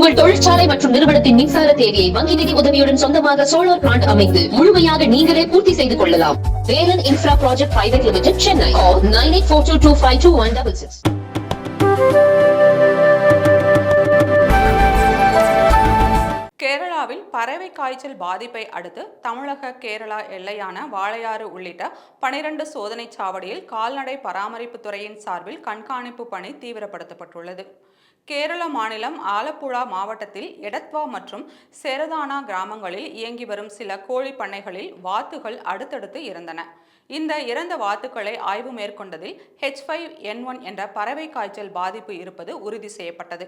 உங்கள் தொழிற்சாலை மற்றும் நிறுவனத்தின் மின்சார தேவையை வங்கி நிதி உதவியுடன் சொந்தமாக சோலார் பிளான்ட் அமைத்து முழுமையாக நீங்களே பூர்த்தி செய்து கொள்ளலாம். Velan infra project private limited Chennai nine eight four two two five two one double six கேரளாவில் பறவை காய்ச்சல் பாதிப்பை அடுத்து தமிழக கேரளா எல்லையான வாளையாறு உள்ளிட்ட பனிரெண்டு சோதனை சாவடியில் கால்நடை பராமரிப்புத் துறையின் சார்பில் கண்காணிப்பு பணி தீவிரப்படுத்தப்பட்டுள்ளது. கேரள மாநிலம் ஆலப்புழா மாவட்டத்தில் எடத்வா மற்றும் செரதானா கிராமங்களில் இயங்கி வரும் சில கோழி பண்ணைகளில் வாத்துகள் அடுத்தடுத்து இறந்தன. இந்த இறந்த வாத்துக்களை ஆய்வு மேற்கொண்டதில் ஹெச் ஃபைவ் என் ஒன் என்ற பறவை காய்ச்சல் பாதிப்பு இருப்பது உறுதி செய்யப்பட்டது.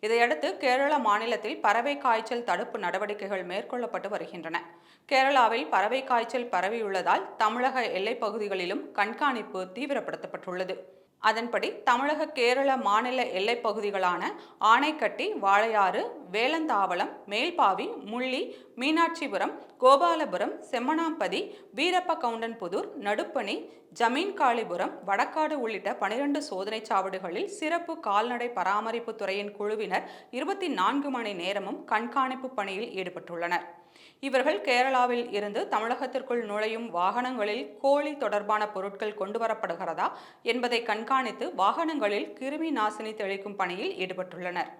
இதையடுத்து கேரள மாநிலத்தில் பறவை காய்ச்சல் தடுப்பு நடவடிக்கைகள் மேற்கொள்ளப்பட்டு வருகின்றன. கேரளாவில் பறவை காய்ச்சல் பரவியுள்ளதால் தமிழக எல்லைப் பகுதிகளிலும் கண்காணிப்பு தீவிரப்படுத்தப்பட்டுள்ளது. அதன்படி தமிழக கேரள மாநில எல்லைப் பகுதிகளான ஆனைக்கட்டி வாழையாறு வேலந்தாவளம் மேல்பாவி முள்ளி மீனாட்சிபுரம் கோபாலபுரம் செம்மனாம்பதி வீரப்ப கவுண்டன்புதூர் நடுப்பணி ஜமீன்காளிபுரம் வடக்காடு உள்ளிட்ட பனிரெண்டு சோதனைச் சாவடிகளில் சிறப்பு கால்நடை பராமரிப்பு துறையின் குழுவினர் இருபத்தி நான்கு மணி நேரமும் கண்காணிப்பு பணியில் ஈடுபட்டுள்ளனர். இவர்கள் கேரளாவில் இருந்து தமிழகத்திற்குள் நுழையும் வாகனங்களில் கோழி தொடர்பான பொருட்கள் கொண்டு வரப்படுகிறதா என்பதை கண்காணித்து வாகனங்களில் கிருமி நாசினி தெளிக்கும் பணியில் ஈடுபட்டுள்ளனர்.